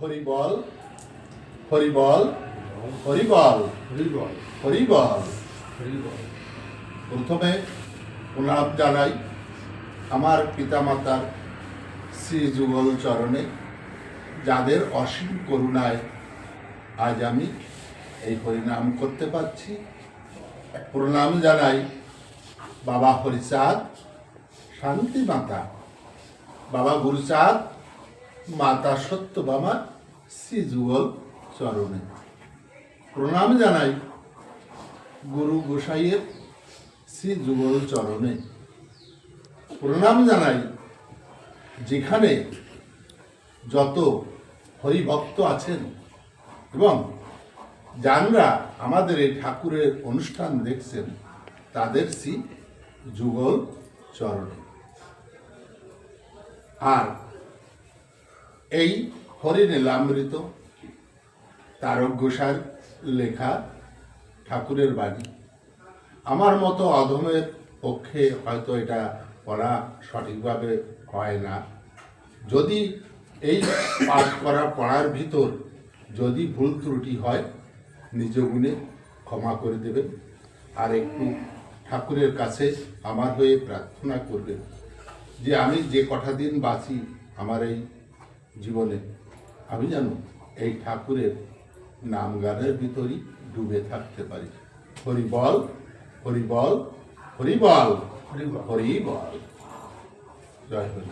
হরিবল হরিবল হরিবল হরিবল হরিবল। প্রথমে প্রণাম জানাই আমার পিতামাতার শ্রী যুগল চরণে যাদের অসীম করুণায় আজ আমি এই হরিনাম করতে পারছি। প্রণাম জানাই বাবা হরিচাঁদ শান্তি মাতা বাবা গুরুচাঁদ মাতা সত্যবামা শ্রী যুগল চরণে প্রণাম জানাই গুরু গোসাইয়ের শ্রী যুগল চরণে প্রণাম জানাই যেখানে যত হরিভক্ত আছেন এবং যানরা আমাদের এই ঠাকুরের অনুষ্ঠান দেখছেন, তাদের শ্রী যুগল চরণে আর এই হরিনীলামৃত তারক ঘোষার লেখা, ঠাকুরের বাণী। আমার মতো অধমের পক্ষে হয়তো এটা পড়া সঠিকভাবে হয় না। যদি এই পাঠ করা পড়ার ভিতর যদি ভুল ত্রুটি হয়, নিজ গুণে ক্ষমা করে দেবেন। আর একটু ঠাকুরের কাছে আমার হয়ে প্রার্থনা করবেন যে আমি যে কটা দিন বাঁচি আমার এই জীবনে। আমি জানো এই ঠাকুরের নাম গানের ভিতরই ডুবে থাকতে পারি। হরি বল হরি বল হরি বল হরিবল জয় হরি।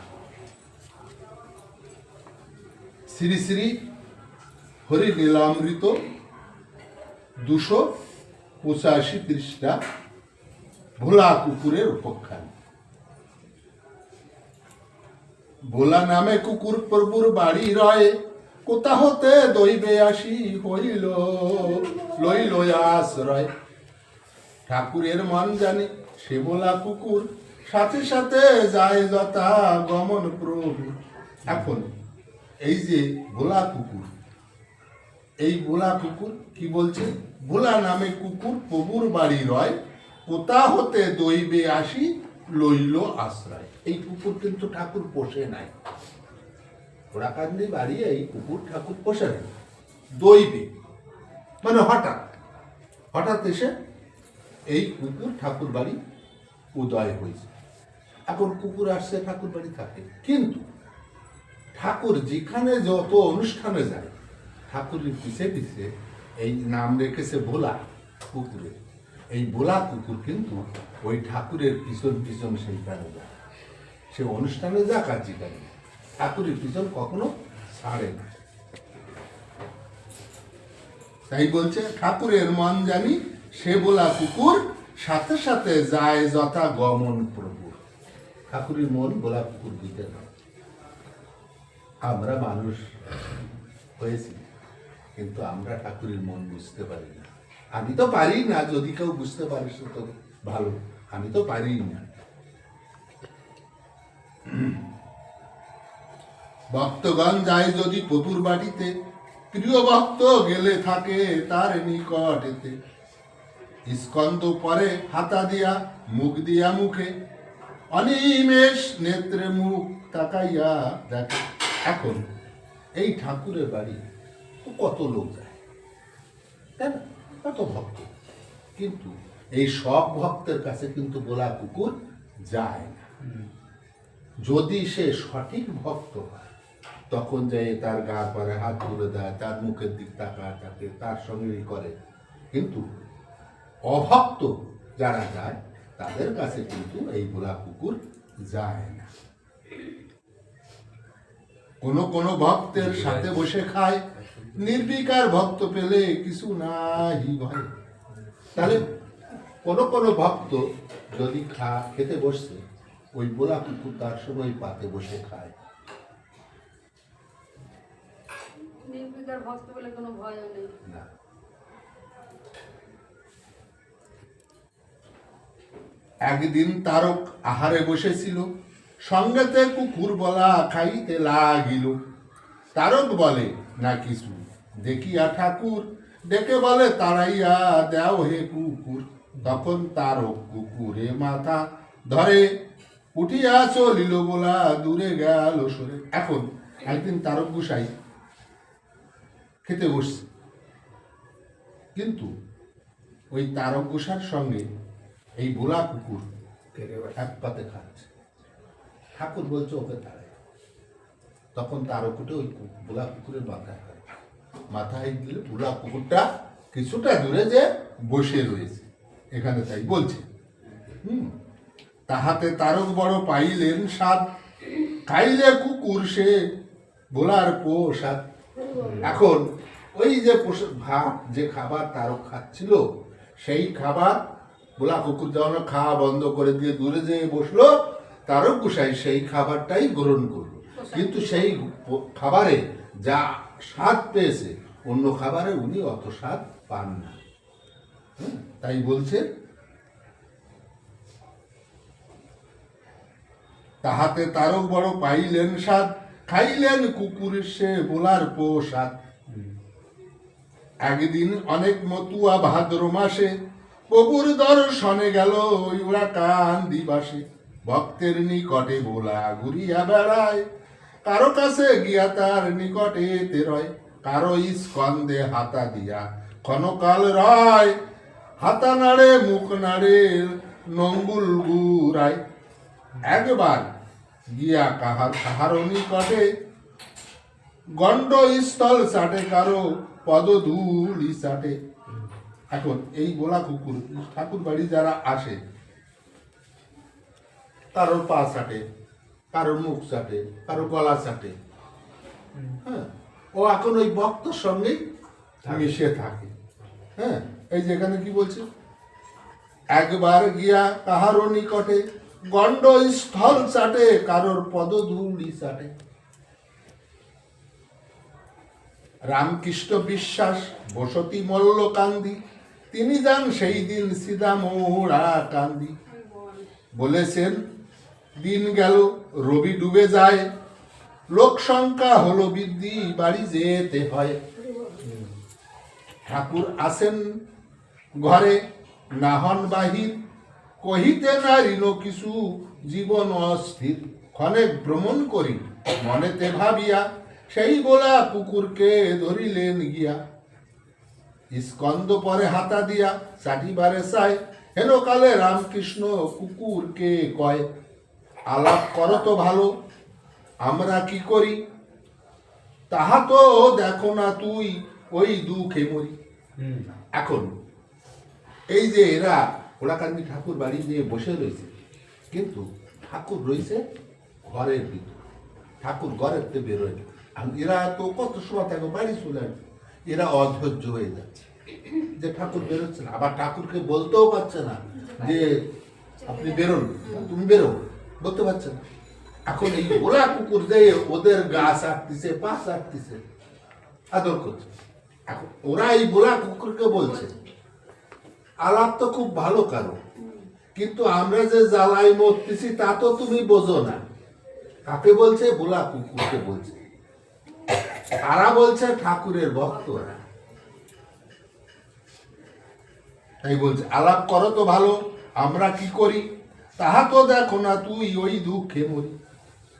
শ্রী শ্রী হরি নীলামৃত দুশো পঁচাশি পৃষ্ঠা ভোলা কুকুরের উপখ্যান। ভোলা নামে কুকুর প্রভুর বাড়ি রয়ে কোথা হতে দইবে আসি হইল, লইল আশ্রয়। ঠাকুরের মন জানে বলা কুকুর, সাথে সাথে যায় যথা গমন প্রভু। এখন, এই যে ভোলা কুকুর, এই ভোলা কুকুর কি বলছে? ভোলা নামে কুকুর প্রভুর বাড়ি রয়, কোথা হতে দইবে আসি লইল আশ্রয়। এই কুকুর কিন্তু ঠাকুর পোষে নাই। ওরাকান্দি বাড়ি এই কুকুর ঠাকুর পোষে দইবে মানে হঠাৎ হঠাৎ এসে এই কুকুর ঠাকুর বাড়ি উদয় হয়েছে। এখন কুকুর আসছে, ঠাকুর বাড়ি থাকে। কিন্তু ঠাকুর যেখানে যত অনুষ্ঠানে যায়, ঠাকুরের পিছে পিছে এই নাম রেখেছে ভোলা কুকুরের এই ভোলা কুকুর কিন্তু ওই ঠাকুরের পিছন পিছন সেইখানে যায়। সে অনুষ্ঠানে যাক আর যেখানে ঠাকুরের পিছন কখনো ছাড়ে না। তাই বলছে, ঠাকুরের মন জানি সে বলা কুকুর, সাথে সাথে যায় যথা গমন প্রভু। ঠাকুরের মন বলা কুকুর দিতে না। আমরা মানুষ হয়েছি, কিন্তু আমরা ঠাকুরের মন বুঝতে পারি না। আমি তো পারি না, যদি কেউ বুঝতে পারিস তো ভালো। আমি তো পারি না। ভক্তগণ যায় যদি প্রভুর বাড়িতে, প্রিয় ভক্ত গেলে থাকে তার নিকটেতে। স্কন্দ পরে হাতা দিয়া, মুখ দিয়া মুখে, অনিমেষ নেত্রে মুখ তাকাইয়া দেখে। এখন, এই ঠাকুরের বাড়ি কত লোক যায়? তাই কত ভক্ত? কিন্তু এই সব ভক্তের কাছে কিন্তু গোলা কুকুর যায় না। যদি সে সঠিক ভক্ত হয় তখন যাই তার গা পরে হাত তুলে দেয় তার মুখের দিক তাকায় তাকে তার সঙ্গে করে। কিন্তু অভক্ত যারা যায় তাদের কাছে কিন্তু এই গোলা কুকুর যায় না। কোন কোন ভক্তের সাথে বসে খায় নির্বিকার ভক্ত পেলে কিছু নাই ভয় তাহলে কোন কোন ভক্ত যদি খা খেতে বসছে ওই বোলা কুকুর তার সময় পাতে বসে খায়। নির্বিকার ভক্ত বলে কোনো ভয়ও নেই। একদিন তারক আহারে বসেছিল, সঙ্গেতে কুকুর বলা খাইতে লাগিল। তারক বলে, না কিছু, দেখিয়া ঠাকুর, ডেকে বলে তারাইয়া দেও হে কুকুর। তখন তারক কুকুরে মাথা ধরে, উঠিয়া চলিল বলা, দূরে গেল সরে। এখন একদিন তারক গুসাই খেতে বসছে। কিন্তু ওই তারক গোসার সঙ্গে এই বোলা কুকুর এক পাতে খাচ্ছে। ঠাকুর বলছে ওকে তাড়ায় তখন তারকুটে ওই বোলা কুকুরের মাথায় হয় মাথায় দিলে বোলা কুকুরটা কিছুটা দূরে যে বসে রয়েছে। এখানে তাই বলছে হুম তাহাতে তারক বড় পাইলেন সাত খাইলে কুকুর সে বোলার পোষাদ এখন ওই যে ভাত যে খাবার তারক খাচ্ছিল সেই খাবার বোলা কুকুর যখন খাওয়া বন্ধ করে দিয়ে দূরে যেয়ে বসল তারক গোসাই সেই খাবারটাই গ্রহণ করল। কিন্তু সেই খাবারে যা স্বাদ পেয়েছে অন্য খাবারে উনি অত স্বাদ পান না। হুম, তাই বলছে তাহাতে তারও বড় পাইলেন স্বাদ খাইলেন কুকুরের সে বোলার পোষাদ একদিন অনেক মতুয়া ভাদ্র মাসে প্রভুর দর্শনে গেল ওরা কান দিবাসে। ভক্তের নিকটে বোলা ঘুরিয়া বেড়ায়, কারও কাছে গিয়া তার নিকটে তেরয়, কারও স্কন্দে হাতা দিয়া ক্ষণকাল রয়, হাতা নাড়ে, মুখ নাড়ে নঙ্গুল গুড়ায় একবার গিয়া কাহার কাহার নিকটে গণ্ড স্থল চাটে কারও পদধূলি চাটে। এখন এই গোলা কুকুর ঠাকুর বাড়ি যারা আসে কারোর পা চাটে কারও মুখ চাটে কারও গলা চাটে। হ্যাঁ ও এখন ওই ভক্তর সঙ্গেই মিশে থাকে। হ্যাঁ এই যেখানে কি বলছে? একবার গিয়া কাহারও নিকটে গণ্ড স্থল চাটে, কারোর পদধূলি চাটে। রামকৃষ্ণ বিশ্বাস, বসতি মল্ল কান্দি, তিনি যান সেই দিন মোড়া কান্দি। বলেছেন, দিন গেল, রবি ডুবে যায়। লোক সংখ্যা হলো বৃদ্ধি, বাড়ি যেতে হয়। ঠাকুর আসেন ঘরে না হন বাহির কহিতে নারিল কিছু জীবন অস্থির ক্ষণে ভ্রমণ করি মনেতে ভাবিয়া সেই বলা কুকুরকে ধরিলেন গিয়া। স্কন্দ পরে হাতা দিয়া চাটিবারে চায় হেন কালে রামকৃষ্ণ কুকুরকে কয় আলাপ করো তো ভালো আমরা কি করি? তাহা তো দেখো না তুই ওই দুঃখে মরি। এখন এই যে এরা কোলাকান্দি ঠাকুর বাড়ি নিয়ে বসে রয়েছে। কিন্তু ঠাকুর রয়েছে ঘরের ভিতর। ঠাকুর ঘরের থেকে বেরোয় না। এরা তো কত সময় থাকে বাড়ি চলে এরা অধৈর্য হয়ে যাচ্ছে। যে ঠাকুর বেরোচ্ছে না, আবার ঠাকুরকে বলতেও পারছে না যে আপনি বেরোন, তুমি বেরো, বলতে পারছে না। এখন এই ওরা কুকুর যে ওদের গা চাটতিছে পা চাটতিছে আদর করছে। এখন ওরা এই বোলা কুকুরকে বলছে আলাপ তো খুব ভালো কারও কিন্তু আমরা যে জ্বালাই মরতেছি, তা তো তুমি বোঝো না। কাকে বলছে? বোলা কুকুরকে বলছে। তারা বলছে ঠাকুরের ভক্তরা। তাই বলছে, আলাপ করো তো ভালো, আমরা কি করি? তাহা তো দেখো না তুই ওই দুঃখে মরি।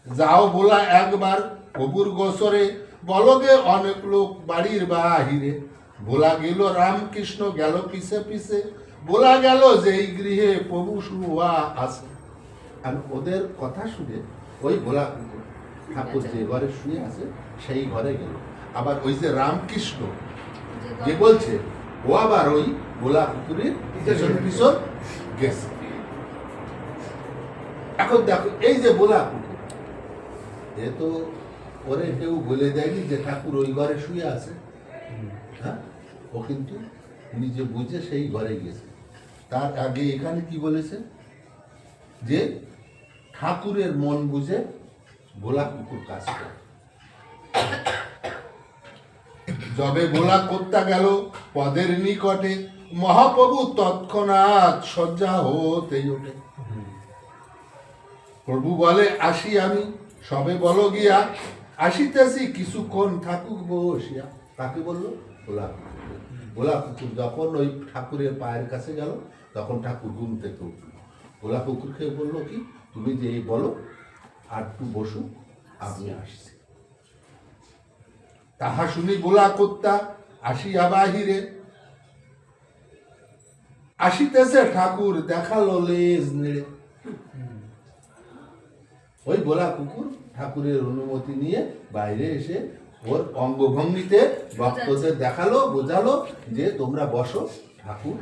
যাও বোলা একবার প্রভুর গোসরে বলগে অনেক লোক বাড়ির বাহিরে। বলা গেল, রামকৃষ্ণ গেল পিছে পিছে। বলা গেল যে এই গৃহে প্রভু শুয়া আছে। আর ওদের কথা শুনে ওই ভোলা ঠাকুর যে ঘরে শুয়ে আছে, সেই ঘরে গেল। আবার ওই যে রামকৃষ্ণ যে বলছে, ও আবার ওই ভোলা কুকুরের পিছন পিছন গেছে। এখন দেখো, এই যে ভোলা কুকুর এ তো ওরে কেউ বলে দেয়নি যে ঠাকুর ওই ঘরে শুয়ে আছে। ও কিন্তু নিজে বুঝে সেই ঘরে গেছে তার আগে এখানে কি বলেছে? যে ঠাকুরের মন বুঝে ভোলা কুকুর কাজ করে। যবে ভোলা করতে গেল পদের নিকটে, মহাপ্রভু তৎক্ষণাৎ শয্যা হতেই ওঠে। প্রভু বলে, আসি আমি, সবে বলো গিয়া, আসিতেছি, কিছুক্ষণ থাকুক বসিয়া তাকে বলল? ভোলা কুকুর ভোলা কুকুর যখন ওই ঠাকুরের পায়ের কাছে গেল, তখন ঠাকুর ঘুম থেকে উঠল। ভোলা কুকুরকে বলল কি, তুমি যে এই বলো, আর একটু বসু, আমি আসছি। তাহা শুনি বোলা কর্তা আসিয়া বাহিরে। আসিতেছে ঠাকুর, দেখাল লেজ নেড়ে। ওই বোলা কুকুর ঠাকুরের অনুমতি নিয়ে বাইরে এসে ওর অঙ্গভঙ্গিতে ভক্তদের দেখাল বোঝালো যে তোমরা বসো ঠাকুর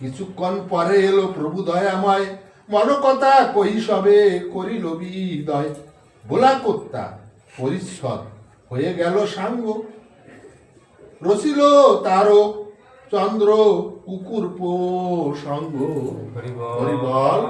কিছুক্ষণ পরে এলো প্রভু দয়াময়। মনকথা কহি সবে করিল বিদয়। বোলা কর্তা পরিচ্ছদ হয়ে গেল সাঙ্গ। রসিল তারক চন্দ্র কুকুর পো সঙ্গ হরিবল।